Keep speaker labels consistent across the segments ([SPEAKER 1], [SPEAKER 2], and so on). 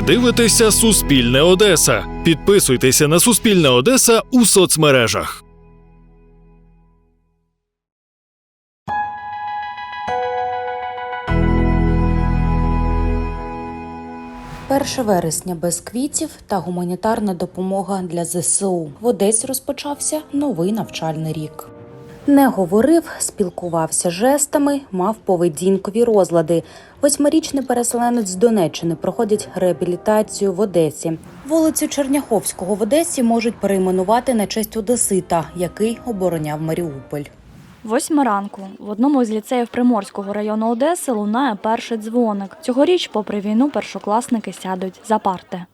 [SPEAKER 1] Ви дивитеся Суспільне Одеса. Підписуйтеся на Суспільне Одеса у соцмережах.
[SPEAKER 2] 1 вересня без квітів та гуманітарна допомога для ЗСУ. В Одесі розпочався новий навчальний рік. Не говорив, спілкувався жестами, мав поведінкові розлади. Восьмирічний переселенець з Донеччини проходить реабілітацію в Одесі. Вулицю Черняховського в Одесі можуть перейменувати на честь Одесита, який обороняв Маріуполь.
[SPEAKER 3] Восьма ранку в одному з ліцеїв Приморського району Одеси лунає перший дзвоник. Цьогоріч, попри війну, першокласники сядуть за парти.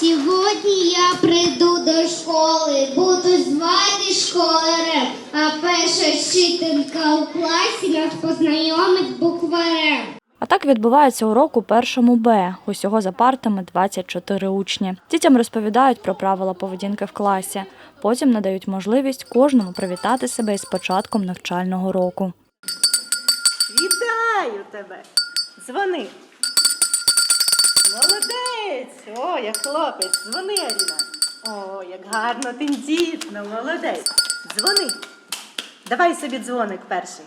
[SPEAKER 4] Сьогодні я прийду до школи, буду звати школярем, а перша вчителька у класі нас познайомить з букварем.
[SPEAKER 3] А так відбувається урок у першому Б. Усього за партами 24 учні. Дітям розповідають про правила поведінки в класі. Потім надають можливість кожному привітати себе із початком навчального року.
[SPEAKER 5] Вітаю тебе! Дзвони. Молодець! О, як хлопець, дзвони, Аліна. О, як гарно, тендітно, молодець. Дзвони. Давай собі дзвоник перший.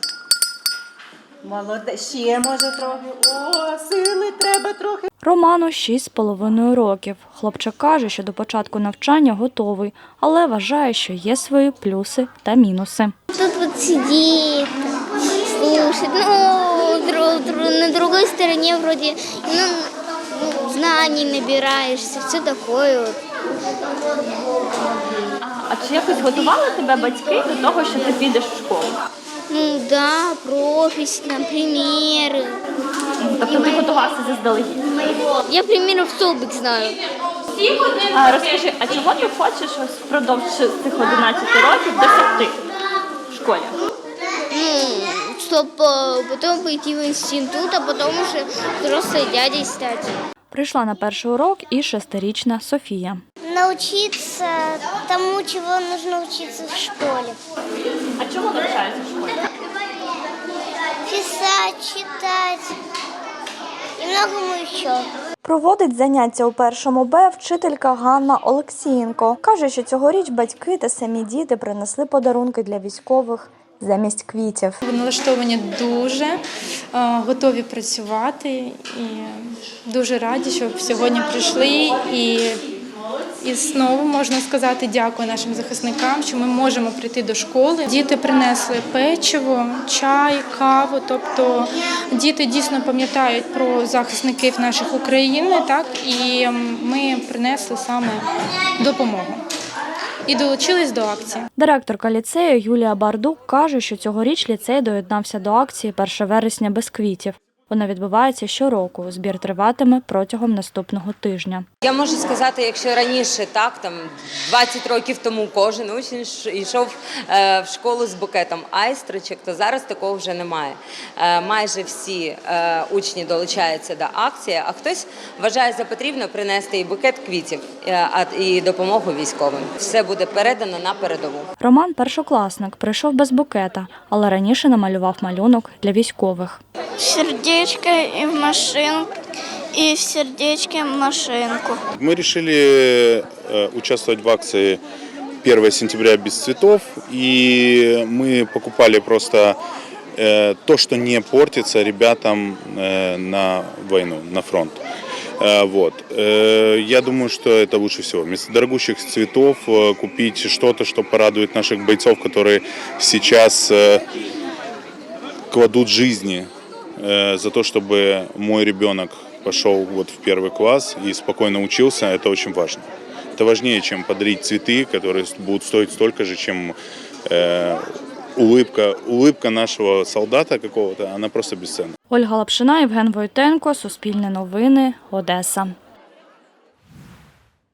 [SPEAKER 5] Молодець. Ще може трохи. О, сили треба трохи.
[SPEAKER 3] Роману 6,5 років. Хлопчик каже, що до початку навчання готовий, але вважає, що є свої плюси та мінуси.
[SPEAKER 4] Тут вот сидит, слушает, ну, на другой стороне вроде, ну, ну, знаний набираешься, все такое вот.
[SPEAKER 3] А чи якось готували тебе батьки до того, що ти підеш в школу?
[SPEAKER 4] Ну да, профись, там, примеры.
[SPEAKER 3] Тобто ти готувався заздалегідь?
[SPEAKER 4] Я примеров столбик знаю.
[SPEAKER 3] А розкажи, а чого ти хочеш ось впродовж цих 11 років досягти в школі?
[SPEAKER 4] Ну, чтобы потом пойти в институт, а потом уже взрослой дядей стать.
[SPEAKER 3] Прийшла на перший урок і шестирічна Софія.
[SPEAKER 4] Научиться тому, чего нужно учиться в школе.
[SPEAKER 3] А чому навчаєшся в школі?
[SPEAKER 4] Писать, читать и многому еще.
[SPEAKER 6] Проводить заняття у першому Б вчителька Ганна Олексієнко. Каже, що цьогоріч батьки та самі діти принесли подарунки для військових замість квітів.
[SPEAKER 7] Налаштовані дуже, е, готові працювати і дуже раді, що сьогодні прийшли і. І знову можна сказати дякую нашим захисникам, що ми можемо прийти до школи. Діти принесли печиво, чай, каву. Тобто діти дійсно пам'ятають про захисників наших України, так і ми принесли саме допомогу і долучились до акції.
[SPEAKER 3] Директорка ліцею Юлія Бардук каже, що цьогоріч ліцей доєднався до акції 1 вересня без квітів. Вона відбувається щороку. Збір триватиме протягом наступного тижня.
[SPEAKER 8] Я можу сказати, якщо раніше так, там 20 років тому кожен учень йшов е, в школу з букетом айстричок, то зараз такого вже немає. Е, майже всі е, учні долучаються до акції, а хтось вважає за потрібно принести і букет квітів, а і допомогу військовим. Все буде передано на передову.
[SPEAKER 3] Роман першокласник прийшов без букета, але раніше намалював малюнок для військових.
[SPEAKER 4] Сердечко и в машинку, и в сердечке машинку.
[SPEAKER 9] Мы решили э, участвовать в акции 1 сентября без цветов, и мы покупали просто э, то, что не портится ребятам э, на войну, на фронт. Вот. Я думаю, что это лучше всего. Вместо дорогущих цветов купить что-то, что порадует наших бойцов, которые сейчас кладут жизни за то, чтобы мой ребенок пошел вот в первый класс и спокойно учился, это очень важно. Это важнее, чем подарить цветы, которые будут стоить столько же, чем э, улыбка, улыбка нашего солдата какого-то, она просто бесценна.
[SPEAKER 3] Ольга Лапшина, Євген Войтенко, Суспільне новини, Одеса.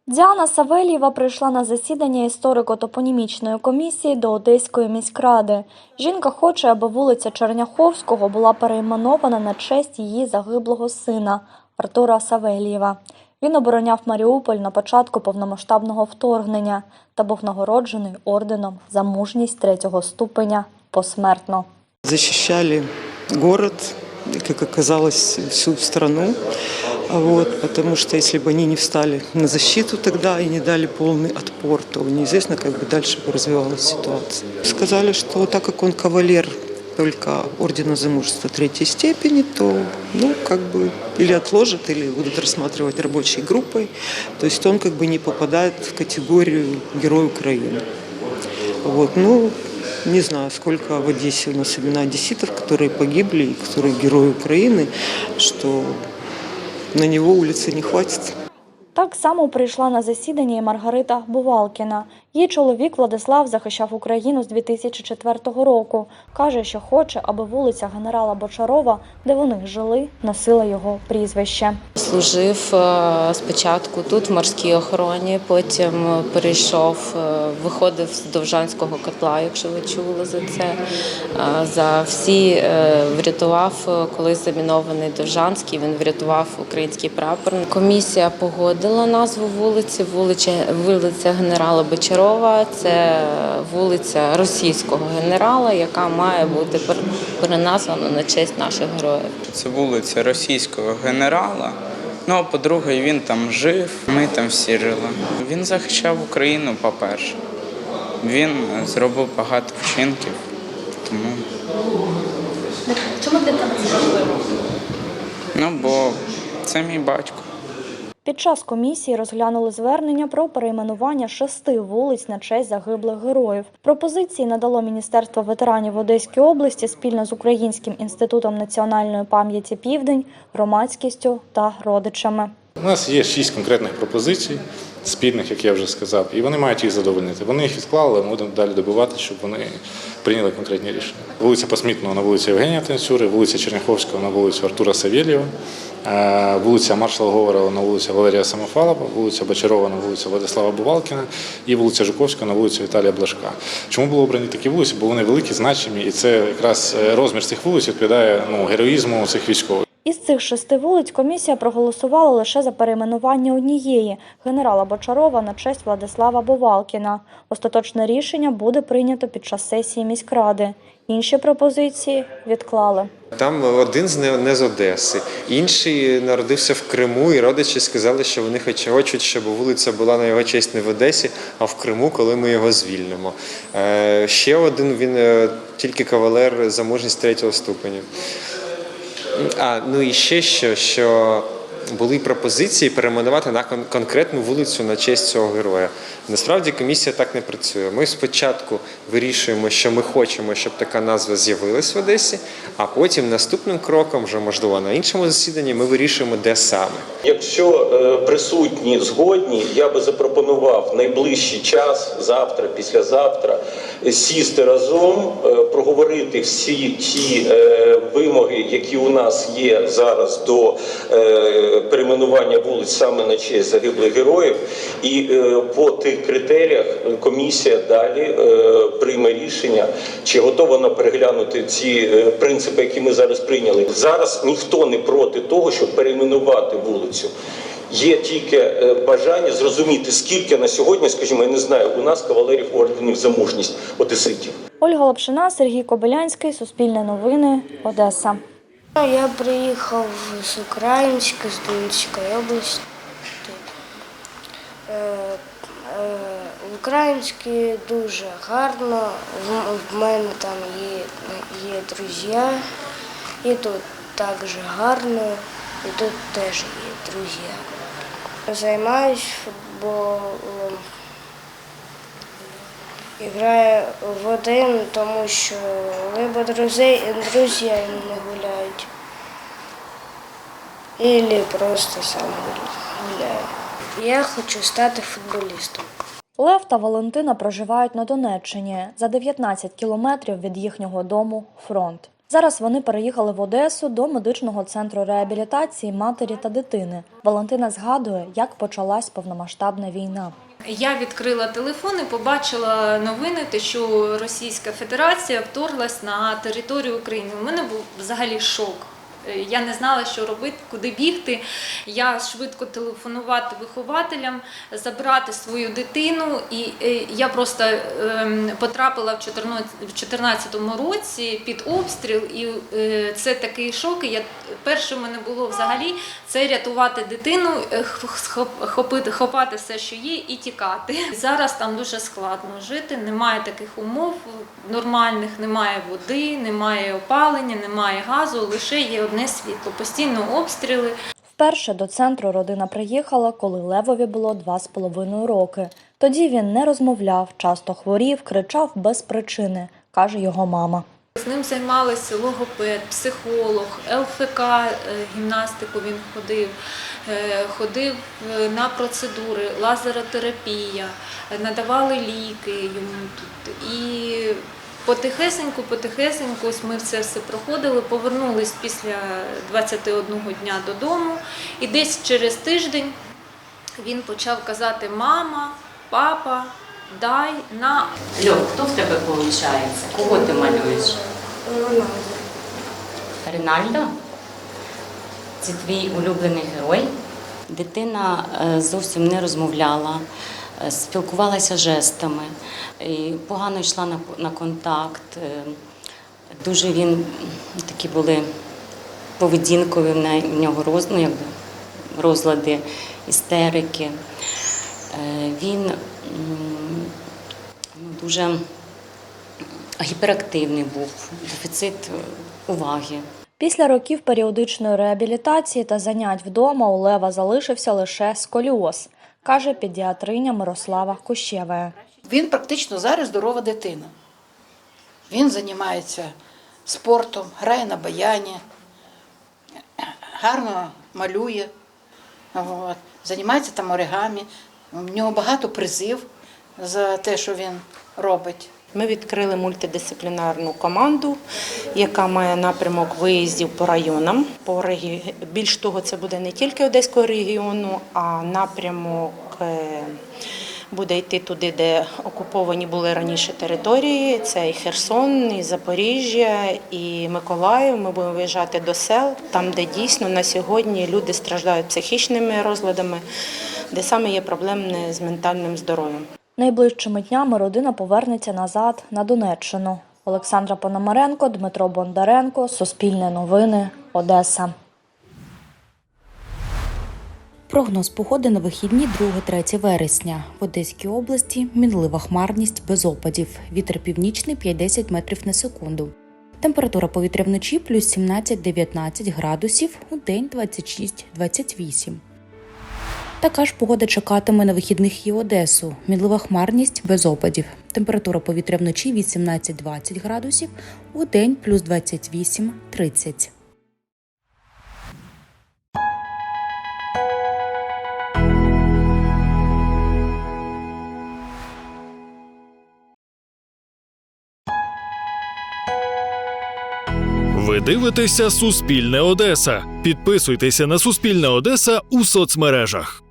[SPEAKER 6] Діана Савельєва прийшла на засідання історико-топонімічної комісії до Одеської міськради. Жінка хоче, аби вулиця Черняховського була перейменована на честь її загиблого сина Артура Савельєва. Він обороняв Маріуполь на початку повномасштабного вторгнення та був нагороджений орденом за мужність третього ступеня посмертно.
[SPEAKER 10] защищали город, как оказалось, всю страну. Вот, потому что если бы они не встали на защиту тогда и не дали полный отпор, то неизвестно, как бы дальше бы развивалась ситуация. Сказали, что так как он кавалер только ордена за третьей степени, то ну, как бы или отложат, или будут рассматривать рабочей группой. То есть он как бы не попадает в категорию Герой Украины. Вот, ну, не знаю, сколько в Одессе у нас имена одесситов, которые погибли которые герои Украины, что на него улицы не хватит.
[SPEAKER 3] Так само прийшла на засідання і Маргарита Бувалкіна. Її чоловік Владислав захищав Україну з 2004 року. Каже, що хоче, аби вулиця генерала Бочарова, де вони жили, носила його прізвище.
[SPEAKER 11] Служив е, спочатку тут в морській охороні, потім перейшов, е, виходив з Довжанського котла, якщо ви чули за це. Е, За всі е, врятував е, колись замінований Довжанський. Він врятував український прапор. Комісія погодила назву вулиці. Вулиця, вулиця генерала Бочарова. Це вулиця російського генерала, яка має бути переназвана на честь наших героїв.
[SPEAKER 12] Це вулиця російського генерала. Ну, а по-друге, він там жив, ми там всі жили. Він захищав Україну, по-перше. Він е, зробив багато вчинків, тому.
[SPEAKER 3] Чому для тебе це важливо?
[SPEAKER 12] Ну, бо це мій батько.
[SPEAKER 3] Під час комісії розглянули звернення про перейменування шести вулиць на честь загиблих героїв. Пропозиції надало Міністерство ветеранів в Одеській області спільно з Українським інститутом національної пам'яті Південь, громадськістю та родичами.
[SPEAKER 13] У нас є шість конкретних пропозицій, спільних, як я вже сказав, і вони мають їх задовольнити. Вони їх відклали, ми будемо далі добивати, щоб вони прийняли конкретні рішення. Вулиця Посмітного на вулиці Євгенія Танцюри, вулиця Черняховського на вулицю Артура Савєлєва, вулиця Маршала Говорова на вулицю Валерія Самофалова, вулиця Бочарова на вулицю Владислава Бувалкіна і вулиця Жуковська на вулицю Віталія Блашка. Чому були обрані такі вулиці? Бо вони великі, значимі, і це якраз е, розмір цих вулиць відповідає ну, героїзму цих військових.
[SPEAKER 3] Із цих шести вулиць комісія проголосувала лише за перейменування однієї генерала Бочарова на честь Владислава Бовалкіна. Остаточне рішення буде прийнято під час сесії міськради. Інші пропозиції відклали.
[SPEAKER 14] Там один з не, не з Одеси, інший народився в Криму, і родичі сказали, що вони хоч- хочуть, щоб вулиця була на його честь не в Одесі, а в Криму, коли ми його звільнимо. Е, ще один він е, тільки кавалер за мужність третього ступеня. А ну і ще що, що були пропозиції перейменувати на кон- конкретну вулицю на честь цього героя. Насправді комісія так не працює. Ми спочатку вирішуємо, що ми хочемо, щоб така назва з'явилась в Одесі, а потім наступним кроком, вже можливо на іншому засіданні, ми вирішуємо, де саме.
[SPEAKER 15] Якщо е, присутні згодні, я би запропонував найближчий час, завтра, післязавтра, е, сісти разом, е, проговорити всі ті вимоги, які у нас є зараз до перейменування вулиць саме на честь загиблих героїв, і е, по тих критеріях комісія далі е, прийме рішення, чи готова вона переглянути ці е, принципи, які ми зараз прийняли. Зараз ніхто не проти того, щоб перейменувати вулицю. Є тільки бажання зрозуміти, скільки на сьогодні, скажімо, я не знаю, у нас кавалерів орденів за мужність одеситів.
[SPEAKER 3] Ольга Лапшина, Сергій Кобилянський, Суспільне новини, Одеса.
[SPEAKER 16] Я приїхав з Українська, з Донецької області. Е, е, В Українській дуже гарно. В мене там є, є друзі. І тут також гарно, і тут теж є друзі. Займаюсь футболом. І граю в один, тому що либо друзі, друзі не гуляють. Ілі просто сам гуляю. Я хочу стати футболістом.
[SPEAKER 3] Лев та Валентина проживають на Донеччині за 19 кілометрів від їхнього дому фронт. Зараз вони переїхали в Одесу до медичного центру реабілітації матері та дитини. Валентина згадує, як почалась повномасштабна війна.
[SPEAKER 17] Я відкрила телефон і побачила новини, те, що Російська Федерація вторглась на територію України. У мене був взагалі шок. Е, Я не знала, що робити, куди бігти. Я швидко телефонувати вихователям, забрати свою дитину. І е, я просто ем, потрапила в 14 в 14 році під обстріл, і е, це такий шок. І я перше в мене було взагалі це рятувати дитину, хопити, хопати все, що є, і тікати. Зараз там дуже складно жити. Немає таких умов нормальних, немає води, немає опалення, немає газу. Лише є одне світло. Постійно обстріли.
[SPEAKER 3] Вперше до центру родина приїхала, коли Левові було два з половиною роки. Тоді він не розмовляв, часто хворів, кричав без причини, каже його мама.
[SPEAKER 17] З ним займалися логопед, психолог, ЛФК, е, гімнастику він ходив, е, ходив е, на процедури, лазеротерапія, надавали ліки йому тут. І потихесеньку, потихесеньку ось ми це все проходили, повернулись після 21 дня додому. І десь через тиждень він почав казати мама, папа, дай на
[SPEAKER 18] Льох, хто в тебе виходить? Кого ти малюєш? Рінальдо? Це твій улюблений герой. Дитина е, зовсім не розмовляла, спілкувалася жестами, і погано йшла на, на контакт. Е, Дуже він такі були поведінкові в нього роз, ну, якби, розлади, істерики. Е, Він ну, дуже гіперактивний був, дефіцит е, уваги.
[SPEAKER 3] Після років періодичної реабілітації та занять вдома у Лева залишився лише сколіоз, каже педіатриня Мирослава Кущєва.
[SPEAKER 19] Він практично зараз здорова дитина. Він займається спортом, грає на баяні, гарно малює, от, займається там оригамі. У нього багато призив за те, що він робить.
[SPEAKER 20] Ми відкрили мультидисциплінарну команду, яка має напрямок виїздів по районам. По регі... Більш того, це буде не тільки Одеського регіону, а напрямок е, буде йти туди, де окуповані були раніше території. Це і Херсон, і Запоріжжя, і Миколаїв. Ми будемо виїжджати до сел, там, де дійсно на сьогодні люди страждають психічними розладами, де саме є проблеми з ментальним здоров'ям.
[SPEAKER 3] Найближчими днями родина повернеться назад на Донеччину. Олександра Пономаренко, Дмитро Бондаренко, Суспільне новини, Одеса.
[SPEAKER 2] Прогноз погоди на вихідні 2-3 вересня. В Одеській області мінлива хмарність без опадів. Вітер північний 5-10 метрів на секунду. Температура повітря вночі плюс 17-19 градусів, у день 26-28. Така ж погода чекатиме на вихідних і Одесу. Мінлива хмарність без опадів. Температура повітря вночі 18-20 градусів, у день плюс 28-30.
[SPEAKER 1] Ви дивитеся Суспільне Одеса. Підписуйтеся на Суспільне Одеса у соцмережах.